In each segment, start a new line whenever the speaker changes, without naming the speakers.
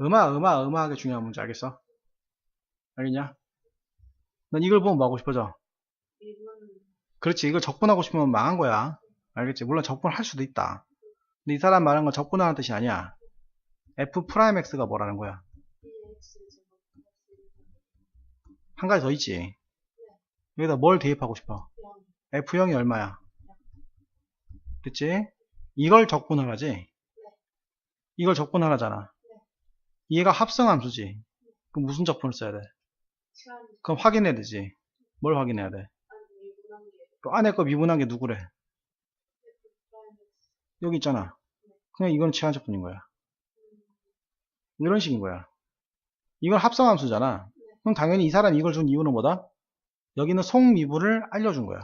음악, 음악, 음악하게 중요한 문제 알겠어? 알겠냐? 넌 이걸 보면 뭐 하고 싶어져? 그렇지. 이걸 적분하고 싶으면 망한 거야. 알겠지? 물론 적분할 수도 있다. 근데 이 사람 말하는 건 적분하는 뜻이 아니야. f 프라임 x가 뭐라는 거야? 한 가지 더 있지. 여기다 뭘 대입하고 싶어?
0
f0이 얼마야? 됐지? 이걸 적분하라지? 이걸 적분하라잖아. 얘가 합성함수지. 그럼 무슨 적분을 써야 돼? 그럼 확인해야 되지. 뭘 확인해야 돼? 그 안에 거 미분한 게 누구래? 여기 있잖아. 그냥 이건 치환 적분인 거야. 이런 식인 거야. 이건 합성함수잖아. 그럼 당연히 이 사람이 이걸 준 이유는 뭐다? 여기는 속미분을 알려준 거야.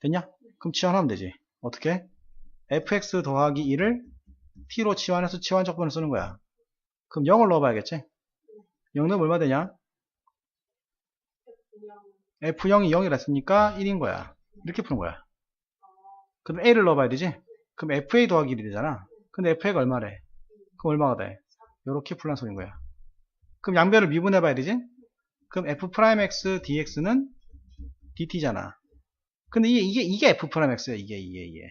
됐냐? 그럼 치환하면 되지. 어떻게? fx 더하기 1을 t로 치환해서 치환 적분을 쓰는 거야. 그럼 0을 넣어봐야겠지? 0 넣으면 얼마 되냐?
f 0
f0이 0이라 했으니까 1인 거야. 이렇게 푸는 거야. 그럼 a를 넣어봐야 되지? 그럼 fa 더하기 1이 되잖아. 근데 fa가 얼마래? 그럼 얼마가 돼? 요렇게 풀란 소린 거야. 그럼 양변을 미분해봐야 되지? 그럼 f'x dx는 dt잖아. 근데 이게, 이게, 이게 f'x야. 이게, 이게, 이게.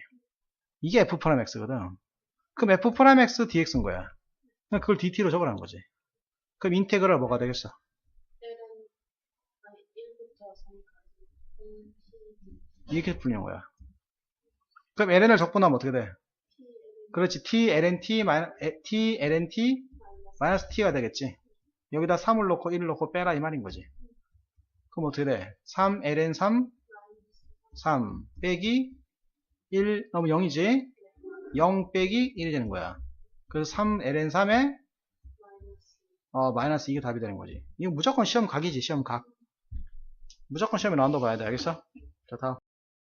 이게 f'x거든. 그럼 f'x dx인 거야. 그걸 dt로 적으라는 거지. 그럼 인테그랄 뭐가 되겠어?
l은 아니 1부터 3까지 n t d
이렇게 풀리는 거야. 그럼 ln을 적분하면 어떻게 돼? 그렇지. t ln t, 마이너- 에- t ln t
마이너스
마이너스 t가 되겠지. 여기다 3을 넣고 1을 넣고 빼라 이 말인 거지. 그럼 어떻게 돼? 3 ln 3 3 빼기 1 너무 0이지? 0 빼기 1이 되는 거야. 그래서 3 ln 3에
마이너스
어, 마이너스 이게 답이 되는 거지. 이거 무조건 시험 각이지, 시험 각. 무조건 시험에 나온다고 봐야 돼, 알겠어? 자, 다음.